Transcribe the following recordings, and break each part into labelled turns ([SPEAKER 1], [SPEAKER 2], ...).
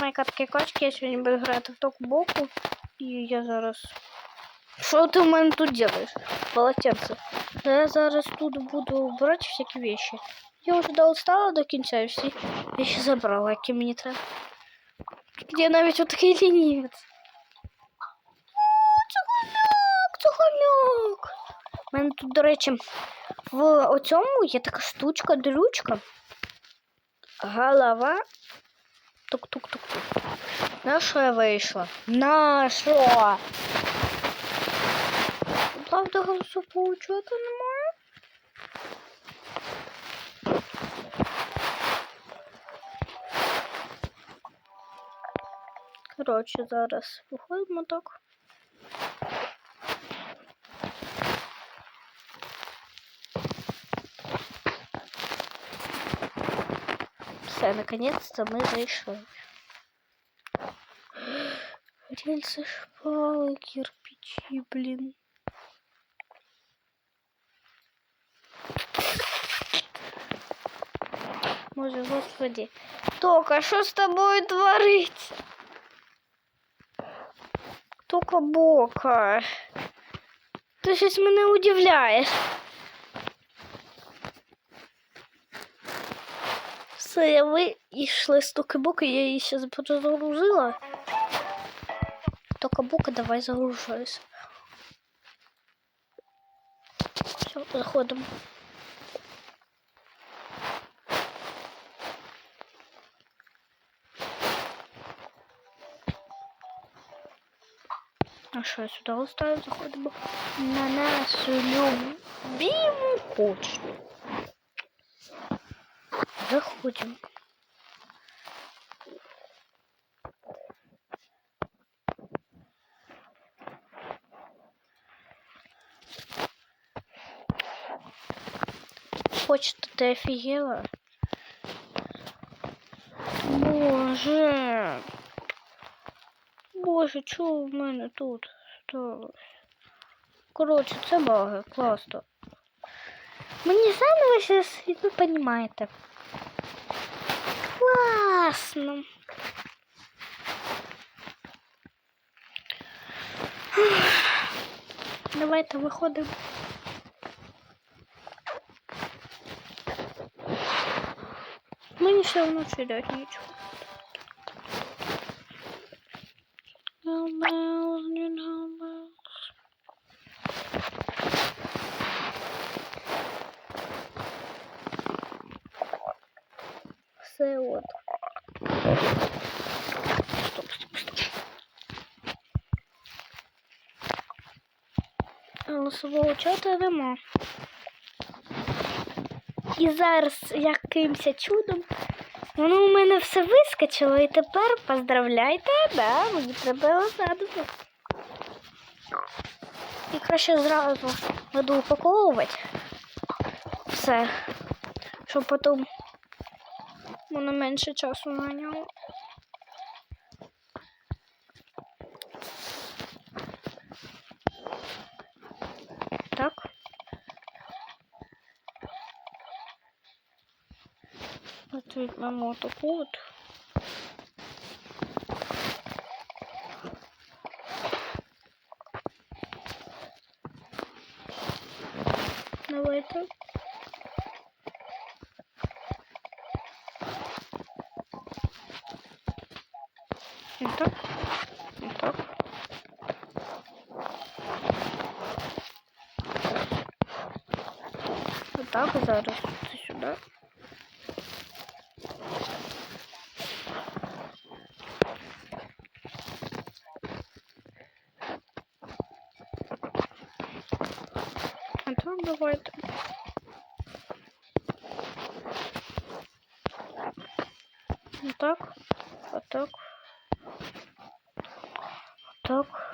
[SPEAKER 1] Майкатки качки, я сьогодні буду грати в току боку. І я зараз. Що ти в мене тут робиш? Полотенце. Я зараз тут буду брати всякі вещи. Я вже достала до кінця і всі вещи забрала, які мені треба. Я навіть отакий лінівець. О, Цугамяк, цугамяк. У мене тут, до речі, в оцьому є така штучка, дрючка. Голова. Тук-тук-тук-тук. На що я вийшла? На що? Правда, голосу получати немає? Коротше, зараз виходимо так. Все, наконец-то мы зайшли. Рельсы, шпалы, кирпичи, блин. Боже, господи. Тока, що з тобою твориться? Тока бока. Ти щось мене удивляєш. Все, я вийшла з токи-боки, я її ще загрузила. Тока-бока, давай загружайся. Все, заходимо. А що я сюди оставлю? Заходимо на нашу любиму почту. Заходим. Почта, ты офигела? Боже. Боже, чого в мене тут сталося? Коротше, це баги, класно. Мені заново щось, ви розумієте. Класно. Давайте виходимо. Мені все одно сюда нічого. Все от. Стоп, стоп, стоп. Голосового чата нема. І зараз якимся чудом воно у мене все вискочило і тепер поздравляйте, да, мені треба згадувати. І краще зразу буду упаковувати все, щоб потім воно менше часу наняло. Так. От візьмемо таку от. Отак зараз це сюди. А так давайте. Отак. Отак. Так.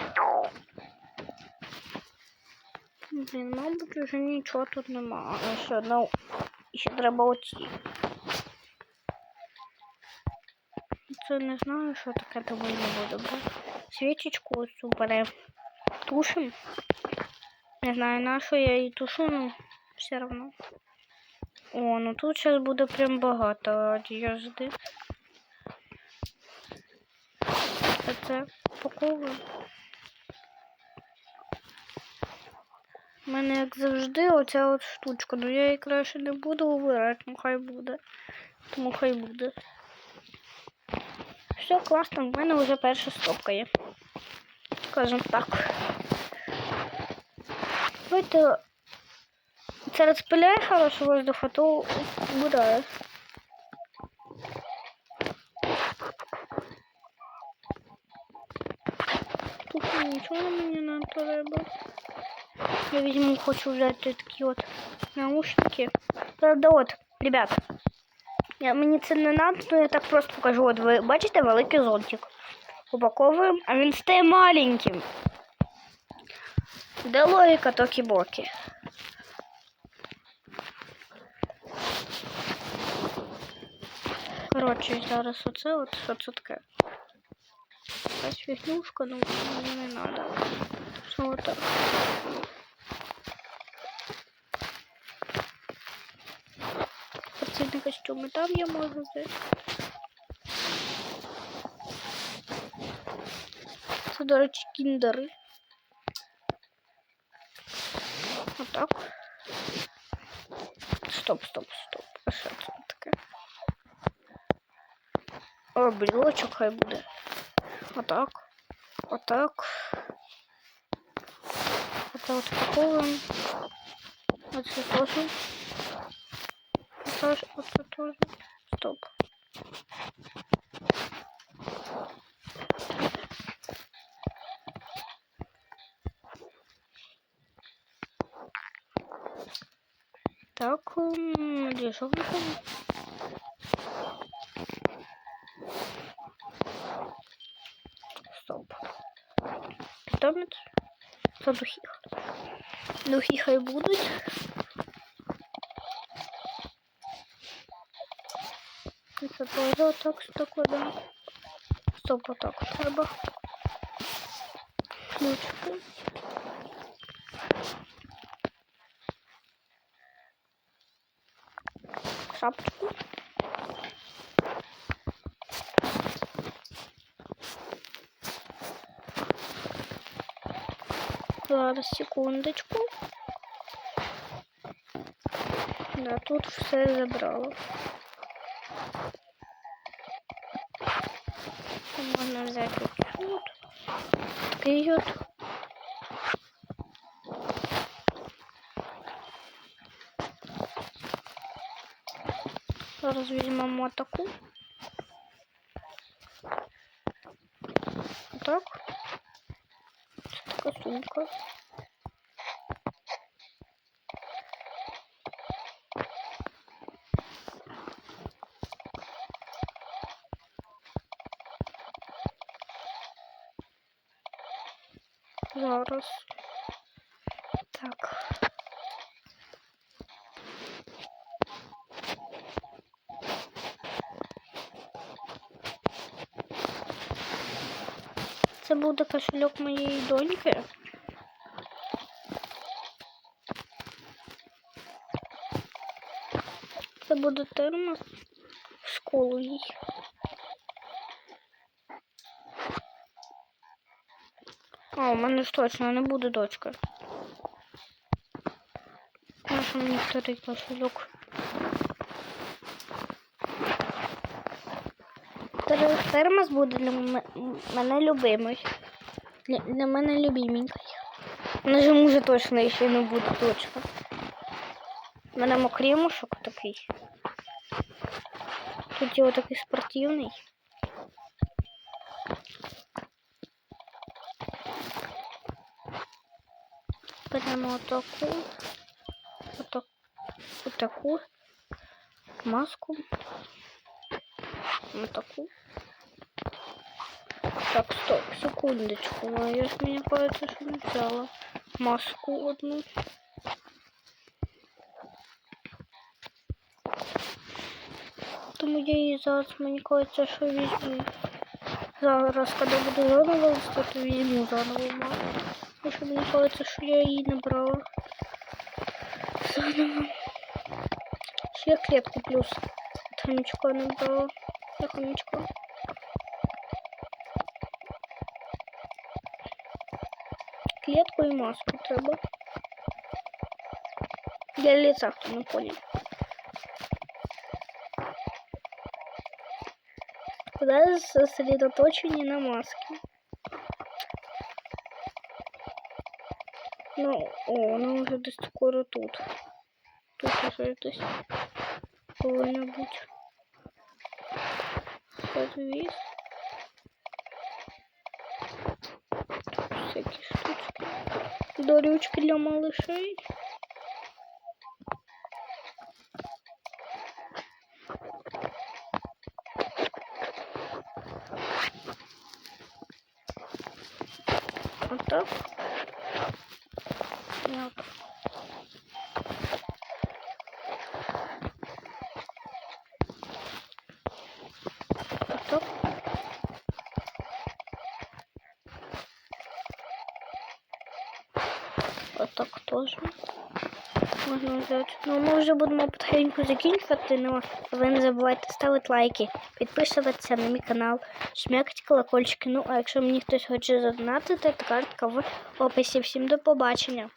[SPEAKER 1] Блін, мабуть, вже нічого тут нема. А ще одна. Ще треба оці. Це не знаю, що таке тому не буду брати. Свічечку оцю беремо. Тушим. Не знаю, на що я її тушу, ну все одно. О, ну тут зараз буде прям багато одежди. це упаковуємо. У мене, як завжди, оця от штучка. Ну я її краще не буду вибирати, ну хай буде. Тому хай буде. Все класно, в мене вже перша стопка є. Скажем так. Давайте це розпиляє хороший воздух, а то убирає. Тут нічого мені не треба. Я візьму, хочу взяти такі от наушники. Правда, от, ребят, я, мені це не надо, то я так просто покажу. От ви бачите великий зонтик. Упаковуємо, а він стає маленьким. Де логіка токі-бокі? Коротше, зараз оце от що це таке. Якась фігнюшка, ну мені не надо. Що отак. Спортивні костюми там я можу взяти. Це, до речі, кіндери. Отак. Стоп, стоп, стоп. А що це таке? О, брілочок хай буде. Отак. Отак. Оце от паковуємо. Оце теж. Оце, ж- оце теж. Стоп. Так, он? Стоп. Питомець. Це духи. Духи хай будуть. Це теж отак складаємо. Стоп, отак треба. Ключики. Шапочку. Зараз, секундочку. Да, тут все забрало. Можна взяти тут. Вперед. Зараз візьмемо таку. Так. Це така сумка. Зараз. Так. Це буде кошельок моєї доньки. Це буде термос в школу їй. А, у мене ж точно не буде дочка. Наша мені старий кошельок. Тер- Термос буде для мене любимий. Для, для мене любименький. Вона ж може точно ще не буде точно. У мене мокрімушок такий. Тут його такий спортивний. Беремо отаку, отаку, отаку маску, отаку. Так, стоп, секундочку. А я ж, мне кажется, что не взяла маску одну. Тому я її зараз, мені кажется, що візьму. Зараз, коли буду заново листати, візьму заново маску. Тому що мені кажется, що я її не брала. Заново. Ще я клетку плюс. Хомячка не брала. Я хомячка. Клетку і маску треба. Для лица, хто не понял. Куда сосредоточение на маске? Ну, о, уже десь скоро тут. Тут уже повинна бути. Подвис. Всякі штучки. Дорючки для малышей. Вот так. Нет. Вот так. Тоже. Можна взяти. Ну, ми вже будемо потихеньку закінчувати, ну, ви не забувайте ставити лайки, підписуватися на мій канал, шмякати колокольчики. Ну, а якщо мені хтось хоче задонатити, то картка в описі. Всім до побачення.